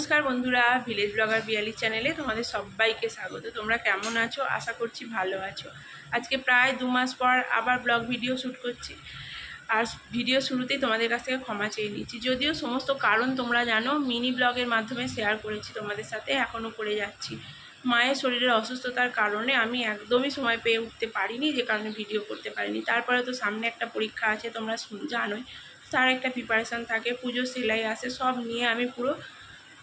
নমস্কার বন্ধুরা village blogger বিয়ালি চ্যানেলে তোমাদের সবাইকে স্বাগত। তোমরা কেমন আছো? আশা করছি ভালো আছো। আজকে প্রায় দু মাস পর আবার ব্লগ ভিডিও শ্যুট করছি। আর ভিডিও শুরুতেই তোমাদের কাছ থেকে ক্ষমা চেয়ে নিচ্ছি। যদিও সমস্ত কারণ তোমরা জানো মিনি ব্লগের মাধ্যমে শেয়ার করেছি তোমাদের সাথে এখনও করে যাচ্ছি। মায়ের শরীরের অসুস্থতার কারণে আমি একদমই সময় পেয়ে উঠতে পারিনি, যে কারণে ভিডিও করতে পারিনি। তারপরে তো সামনে একটা পরীক্ষা আছে, তোমরা জানোই। তার একটা প্রিপারেশান থাকে পুজো সেলাই আসে, সব নিয়ে আমি পুরো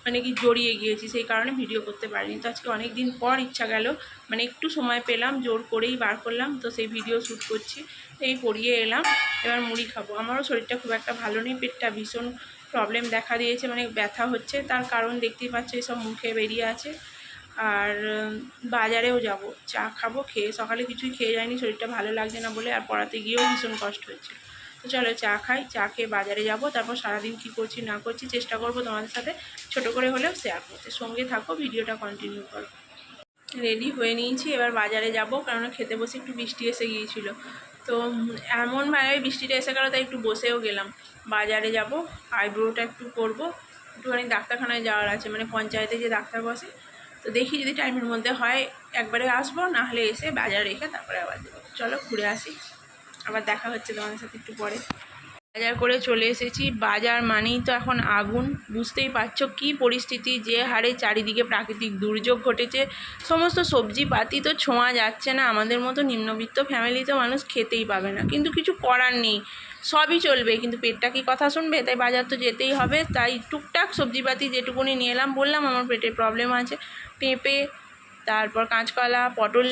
মানে কি জড়িয়ে গিয়েছি, সেই কারণে ভিডিও করতে পারিনি। তো আজকে অনেক দিন পর ইচ্ছা গেল মানে একটু সময় পেলাম, জোর করেই বার করলাম, তো সেই ভিডিও শ্যুট করছি। এই পড়িয়ে এলাম, এবার মুড়ি খাব। আমারও শরীরটা খুব একটা ভালো নেই, পেটটা ভীষণ প্রবলেম দেখা দিয়েছে মানে ব্যথা হচ্ছে। তার কারণ দেখতেই পাচ্ছ, এসব মুখে বেরিয়ে আছে। আর বাজারেও যাব, চা খাব, খেয়ে, সকালে কিছুই খেয়ে যায়নি শরীরটা ভালো লাগছে না বলে, আর পড়াতে গিয়েও ভীষণ কষ্ট হচ্ছে তো চলো চা খাই চা খেয়ে বাজারে যাব তারপর সারাদিন কি করছি না করছি চেষ্টা করব তোমাদের সাথে ছোট করে হলেও শেয়ার করতে। সঙ্গে থাকো ভিডিওটা কন্টিনিউ করো। রেডি হয়ে নিয়েছি এবার বাজারে যাব কারণ খেতে বসে একটু বৃষ্টি এসে গিয়েছিল। তো উম, এমনভাবে বৃষ্টিটা এসে গেলো তাই একটু বসেও গেলাম। বাজারে যাব আইব্রোটা একটু করব। একটুখানি ডাক্তারখানায় যাওয়ার আছে মানে পঞ্চায়েতে যে ডাক্তার বসে। তো দেখি যদি টাইমের মধ্যে হয় একবারে আসব না হলে এসে বাজার রেখে তারপরে আবার দেবো চলো ঘুরে আসি। আবার দেখা হচ্ছে তোমাদের সাথে একটু পরে। বাজার করে চলে এসেছি। বাজার মানেই তো এখন আগুন। বুঝতেই পারছ কী পরিস্থিতি, যে হারে চারিদিকে প্রাকৃতিক দুর্যোগ ঘটেছে। সমস্ত সবজি পাতি তো ছোঁয়া যাচ্ছে না। আমাদের মতো নিম্নবিত্ত ফ্যামিলি তো মানুষ খেতেই পাবে না। কিন্তু কিছু করার নেই। সবই চলবে। কিন্তু পেটটা কি কথা শুনবে? তাই বাজার তো যেতেই হবে। তাই টুকটাক সবজিপাতি যেটুকুনি নিয়ে এলাম, বললাম আমার পেটের প্রবলেম আছে। পেঁপে, তারপর কাঁচকলা, পটল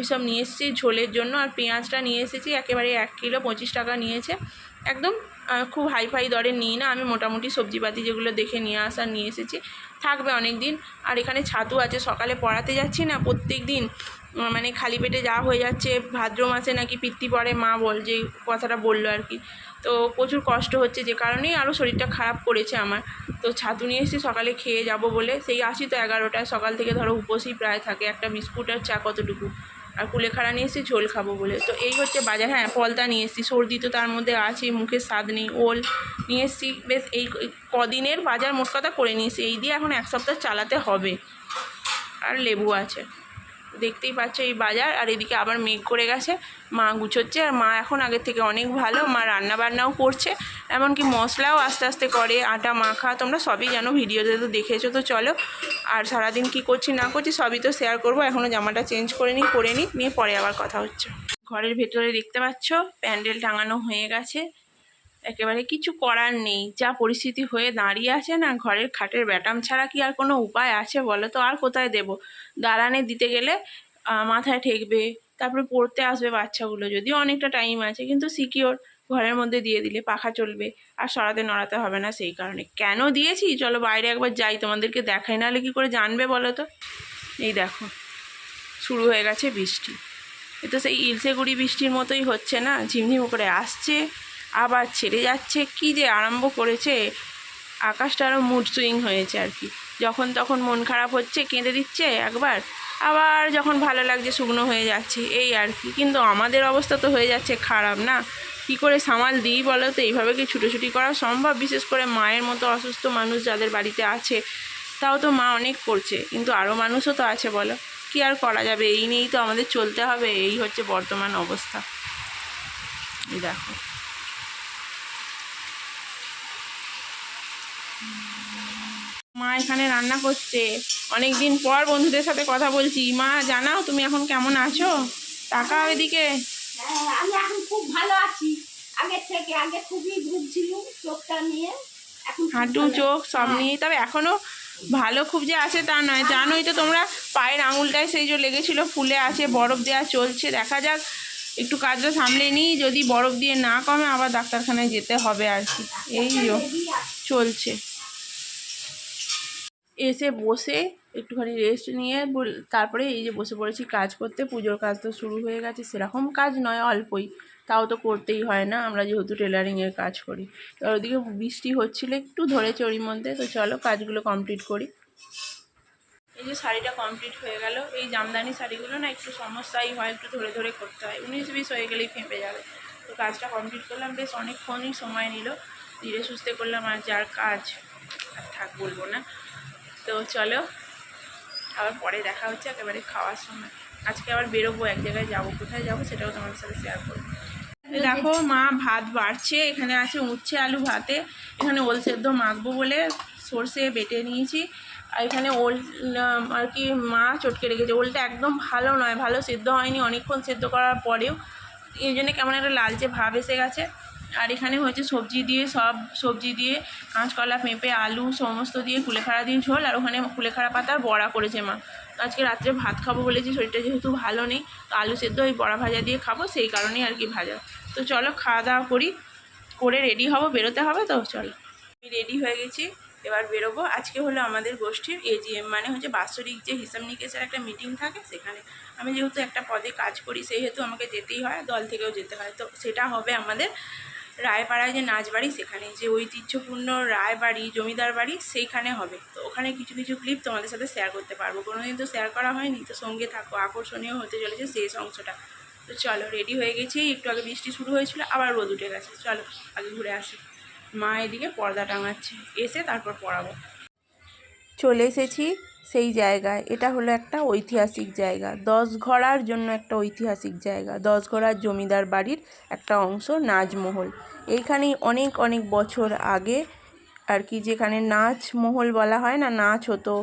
এসব নিয়ে এসেছি, ঝোলের জন্য আর পেঁয়াজটা নিয়ে এসেছি, একেবারে এক কিলো পঁচিশ টাকা নিয়েছে। একদম খুব হাইফাই দরে নিই না, আমি মোটামুটি সবজিপাতি যেগুলো দেখে নিয়ে আসার নিয়ে এসেছি। থাকবে অনেক দিন আর এখানে ছাতু আছে, সকালে পড়াতে যাচ্ছি না প্রত্যেক দিন মানে খালি পেটে যা হয়ে যাচ্ছে, ভাদ্র মাসে নাকি পিত্তি পড়ে, মা বল যে কথাটা বলল আর কি। তো প্রচুর কষ্ট হচ্ছে যে কারণেই আরও শরীরটা খারাপ করেছে আমার। তো ছাতু নিয়ে এসেছি, সকালে খেয়ে যাব বলে, সেই আসি তো এগারোটায়, সকাল থেকে ধরো উপোসই প্রায় থাকে, একটা বিস্কুট আর চা কতটুকু। আর কুলেখাড়া নিয়ে এসেছি, ঝোল খাব বলে। তো এই হচ্ছে বাজার হ্যাঁ পলতা নিয়ে এসেছি। সর্দি তো তার মধ্যে আছে মুখের স্বাদ নেই, ওল নিয়ে এসেছি। বেশ, এই কদিনের বাজার মোট কথা করে নিয়েছি। এই দিয়ে এখন এক সপ্তাহ চালাতে হবে। আর লেবু আছে। দেখতেই পাচ্ছ এই বাজার, আর এদিকে আবার মেঘ করে গেছে, মা গুছোচ্ছে, আর মা এখন আগের থেকে অনেক ভালো, মা রান্না বান্নাও করছে, এমনকি মশলাও আস্তে আস্তে করে, আটা, মাখা, তোমরা সবই জানো, ভিডিওতে তো দেখেছ, তো চলো, আর সারাদিন কি করছি, না করছি, সবই তো শেয়ার করব, এখনও জামাটা চেঞ্জ করে নিই করে নিই নিয়ে পরে আবার কথা হচ্ছে। ঘরের ভেতরে দেখতে পাচ্ছ, প্যান্ডেল টাঙানো হয়ে গেছে একেবারে কিছু করার নেই। যা পরিস্থিতি হয়ে দাঁড়িয়ে আছে না, ঘরের খাটের ব্যাটাম ছাড়া কি আর কোনো উপায় আছে বলো তো? আর কোথায় দেব? দাঁড়ানে দিতে গেলে মাথায় ঠেকবে, তারপরে পড়তে আসবে বাচ্চাগুলো, যদিও অনেকটা টাইম আছে, কিন্তু সিকিওর ঘরের মধ্যে দিয়ে দিলে পাখা চলবে, আর সরাতে নড়াতে হবে না সেই কারণে। কেন দিয়েছি? চলো বাইরে একবার যাই, তোমাদেরকে দেখাই, নাহলে কী করে জানবে বলো তো? এই দেখো, শুরু হয়ে গেছে বৃষ্টি। এ তো সেই ইলসেগুড়ি বৃষ্টির মতোই হচ্ছে না, ঝিমঝিম করে আসছে। আবার ছেড়ে যাচ্ছে, কি যে আরম্ভ করেছে। আকাশটা আরও মুড সুইং হয়েছে আর কি। যখন তখন মন খারাপ হচ্ছে, কেঁদে দিচ্ছে একবার। আবার যখন ভালো লাগছে, শুকনো হয়ে যাচ্ছে, এই আর কি। কিন্তু আমাদের অবস্থা তো হয়ে যাচ্ছে খারাপ না। কি করে সামাল দিই বলো তো? এইভাবে কি ছুটোছুটি করা সম্ভব? বিশেষ করে মায়ের মতো অসুস্থ মানুষ যাদের বাড়িতে আছে, তাও তো মা অনেক করছে। কিন্তু আরও মানুষও তো আছে বলো। কি আর করা যাবে? এই নিয়েই তো আমাদের চলতে হবে। এই হচ্ছে বর্তমান অবস্থা। দেখো। মা এখানে রান্না করছে। অনেক দিন পর বন্ধুদের সাথে কথা বলছি। মা জানাও তুমি এখন কেমন আছো? টাকা এদিকে। হ্যাঁ, আমি এখন খুব ভালো আছি। আগের থেকে আগে খুবই ভুগছিল চোখটা নিয়ে। এখন হাঁটু চোখ সব হ্যাঁ। নিয়ে। তবে এখনও ভালো খুব যে আছে তা নয়। জানোই তো তোমরা পায়ের আঙুলটায় সেই যে লেগেছিল। ফুলে আছে বরফ দেওয়া চলছে। দেখা যাক একটু কাজটা সামলে নিই। যদি বরফ দিয়ে না কমে আবার ডাক্তারখানায় যেতে হবে আর কি। এই। চলছে। এসে বসে একটুখানি রেস্ট নিয়ে তারপরে এই যে বসে পড়েছি কাজ করতে, পুজোর কাজ তো শুরু হয়ে গেছে, সেরকম কাজ নয়, অল্পই। তাও তো করতেই হয় না, আমরা যেহেতু টেলারিংয়ের কাজ করি। তো ওদিকে বৃষ্টি হচ্ছিল, একটু ধরেছে ওরই মধ্যে, তো চলো কাজগুলো কমপ্লিট করি। এই যে শাড়িটা কমপ্লিট হয়ে গেল, এই জামদানি শাড়িগুলো না একটু সমস্যাই হয়, একটু ধরে ধরে করতে হয়, উনিশ বিশ হয়ে গেলেই ফেঁপে যাবে। তো কাজটা কমপ্লিট করলাম, বেশ অনেকক্ষণই সময় নিল, ধীরে সুস্থে করলাম, আর যার কাজ আর থাক বলব না। তো চলো, আবার পরে দেখা হচ্ছে একেবারে খাওয়ার সময়। আজকে আবার বেরোবো, এক জায়গায় যাব, কোথায় যাব সেটাও তোমাদের সাথে শেয়ার করব। দেখো মা ভাত বাড়ছে, এখানে আছে উচ্ছে আলু ভাতে, এখানে ওল সেদ্ধ মাখবো বলে সর্ষে বেটে নিয়েছি। আর এখানে ওল আর কি মা চটকে রেখেছে। ওলটা একদম ভালো নয়, ভালো সেদ্ধ হয়নি, অনেকক্ষণ সেদ্ধ করার পরেও। এই জন্য কেমন একটা লালচে ভাব এসে গেছে। আর এখানে হচ্ছে সবজি দিয়ে, সব সবজি দিয়ে, কাঁচকলা পেঁপে আলু সমস্ত দিয়ে কুলেখাড়া দিয়ে ঝোল, আর ওখানে কুলেখাড়া পাতার বড়া করেছে মা। তো আজকে রাত্রে ভাত খাব বলেছি, শরীরটা যেহেতু ভালো নেই, তো আলু সেদ্ধ ওই বড়া ভাজা দিয়ে খাব, সেই কারণেই আর কি ভাজা। তো চলো খাওয়া দাওয়া করি, করে রেডি হব, বেরোতে হবে তো, চলো। আমি রেডি হয়ে গেছি, এবার বেরোবো। আজকে হলো আমাদের গোষ্ঠীর এজিএম মানে হচ্ছে বাৎসরিক যে হিসাব নিকেশের একটা মিটিং থাকে সেখানে। আমি যেহেতু একটা পদে কাজ করি, সেহেতু আমাকে যেতেই হয়, দল থেকেও যেতে হয়, তো সেটা হবে আমাদের রায়পাড়ায় যে নাচবাড়ি সেখানে যে ঐতিহ্যপূর্ণ রায়বাড়ি জমিদার বাড়ি, সেইখানে হবে। তো ওখানে কিছু কিছু ক্লিপ তোমাদের সাথে শেয়ার করতে পারব। কোনোদিন তো শেয়ার করা হয়নি, তো সঙ্গে থাকো। আকর্ষণীয় হতে চলেছে শেষ অংশটা। তো চলো রেডি হয়ে গেছি। একটু আগে বৃষ্টি শুরু হয়েছিল, আবার রোদ উঠে গেছে। চলো, আগে ঘুরে আসি। মা এদিকে পর্দা টাঙাচ্ছে। এসে তারপর পড়াবো। চলে এসেছি সেই জায়গায় এটা হলো একটা ঐতিহাসিক জায়গা। দশ ঘোড়ার জন্য একটা ঐতিহাসিক জায়গা। দশ ঘোড়ার জমিদার বাড়ির একটা অংশ নাজমহল। এইখানেই অনেক অনেক বছর আগে আর কি যেখানে নাচ মহল বলা হয় না নাচ হতো,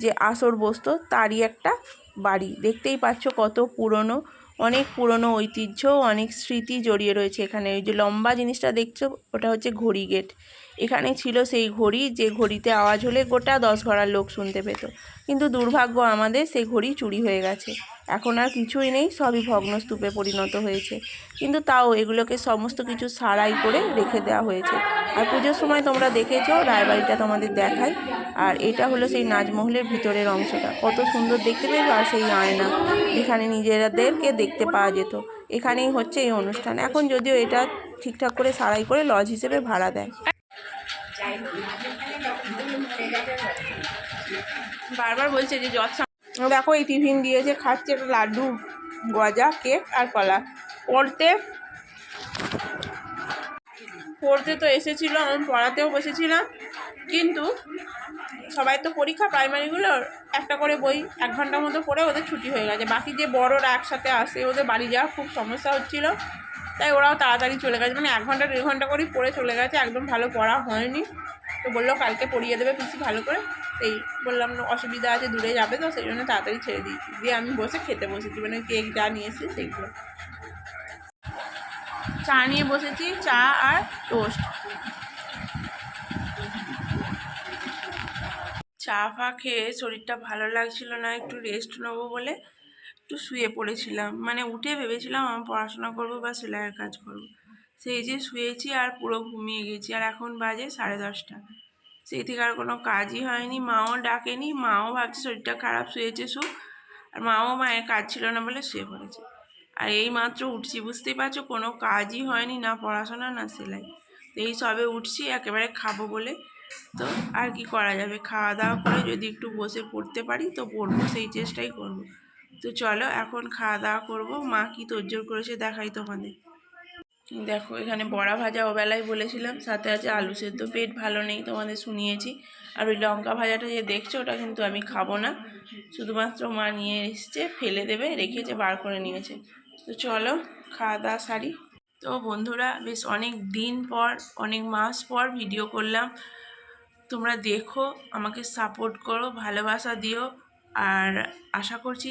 যে আসর বসতো, তারই একটা বাড়ি। দেখতেই পাচ্ছ কত পুরনো, অনেক পুরনো ঐতিহ্য, অনেক স্মৃতি জড়িয়ে রয়েছে এখানে। ওই যে লম্বা জিনিসটা দেখছ, ওটা হচ্ছে ঘড়ি গেট। এখানে ছিল সেই ঘড়ি, যে ঘড়িতে আওয়াজ হলে গোটা দশ ঘরার লোক শুনতে পেত। কিন্তু দুর্ভাগ্য আমাদের, সেই ঘড়ি চুরি হয়ে গেছে। এখন আর কিছুই নেই সবই ভগ্নস্তূপে পরিণত হয়েছে। কিন্তু তাও এগুলোকে সমস্ত কিছু সারাই করে রেখে দেওয়া হয়েছে। আর পুজোর সময় তোমরা দেখেছ রায়বাড়িটা তোমাদের দেখাই। আর এটা হলো সেই নাজমহলের ভিতরের অংশটা। কত সুন্দর দেখতে পেয়েছ আর সেই আয়না। যেখানে নিজেরাদেরকে দেখতে পাওয়া যেত। এখানেই হচ্ছে এই অনুষ্ঠান। এখন যদিও এটা ঠিকঠাক করে সারাই করে লজ হিসেবে ভাড়া দেয়। বারবার বলছে যে যত দেখো এই টিফিন দিয়েছে খাচ্ছে একটা লাড্ডু, গজা, কেক আর কলা। পড়তে পড়তে তো এসেছিল, আমি পড়াতেও বসেছিলাম। কিন্তু সবাই তো পরীক্ষা প্রাইমারিগুলোর একটা করে বই, এক ঘণ্টার মতো পড়ে ওদের ছুটি হয়ে গেছে। বাকি যে বড়রা একসাথে আসে, ওদের বাড়ি যাওয়া খুব সমস্যা হচ্ছিল। তাই ওরাও তাড়াতাড়ি চলে গেছে। মানে এক ঘণ্টা, দেড় ঘণ্টা করেই পড়ে চলে গেছে। একদম ভালো পড়া হয়নি। তো বলল কালকে পড়িয়ে দেবে পিসি ভালো করে। এই বললাম অসুবিধা আছে, দূরে যাবে তো, সেই জন্য তাড়াতাড়ি ছেড়ে দিয়েছি। দিয়ে আমি বসে খেতে বসেছি মানে কেক যা নিয়েছি সেইগুলো চা নিয়ে বসেছি, চা আর টোস্ট। চা ফা খেয়ে শরীরটা ভালো লাগছিল না, একটু রেস্ট নেব বলে একটু শুয়ে পড়েছিলাম। মানে উঠে ভেবেছিলাম আমি পড়াশোনা করব বা সেলাইয়ের কাজ করব। সেই যে শুয়েছি আর পুরো ঘুমিয়ে গেছি, আর এখন বাজে সাড়ে দশটা। সেই থেকে আর কোনো কাজই হয়নি। মাও ডাকেনি, মাও ভাবছে শরীরটা খারাপ, শুয়েছে শুক আর মাও মায়ের কাজ ছিল না বলে শুয়ে পড়েছে। আর এই মাত্র উঠছি, বুঝতেই পারছ? কোনো কাজই হয়নি, না পড়াশোনা, না সেলাই। তো এই সবে উঠছি, একেবারে খাব বলে। তো আর কি করা যাবে? খাওয়া দাওয়া করে যদি একটু বসে পড়তে পারি, তো পড়ব, সেই চেষ্টাই করব। তো চলো, এখন খাওয়া দাওয়া করব। মা কি তোরজোর করেছে দেখাই তোমাদের। দেখো, এখানে বড়া ভাজা ওবেলায় বলেছিলাম, সাথে আছে আলু সেদ্ধ পেট, ভালো নেই তোমাদের শুনিয়েছি। আর ওই লঙ্কা ভাজাটা যে দেখছ, ওটা কিন্তু আমি খাব না। শুধুমাত্র মা নিয়ে এসছে, ফেলে দেবে, রেখেছে, বার করে নিয়েছে। তো চলো, খাওয়া দাওয়া সারি। তো বন্ধুরা, বেশ অনেক দিন পর, অনেক মাস পর ভিডিও করলাম। তোমরা দেখো, আমাকে সাপোর্ট করো, ভালোবাসা দিও। আর আশা করছি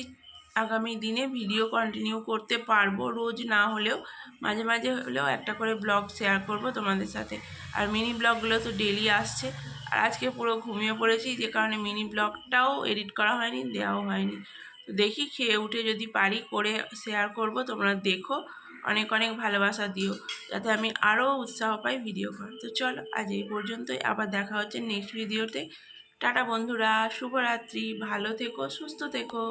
আগামী দিনে ভিডিও কন্টিনিউ করতে পারব। রোজ না হলেও, মাঝে মাঝে হলেও একটা করে ব্লগ শেয়ার করব তোমাদের সাথে। আর মিনি ব্লগগুলো তো ডেলি আসছে। আর আজকে পুরো ঘুমিয়ে পড়েছি, যে কারণে মিনি ব্লগটাও এডিট করা হয়নি, দেওয়াও হয়নি। তো দেখি, খেয়ে উঠে যদি পারি করে শেয়ার করব, তোমরা দেখো। অনেক অনেক ভালোবাসা দিও, যাতে আমি আরও উৎসাহ পাই ভিডিও করার। তো চলো, আজ এই পর্যন্তই। আবার দেখা হচ্ছে নেক্সট ভিডিওতে টাটা বন্ধুরা, শুভরাত্রি, ভালো থেকো, সুস্থ থেকো।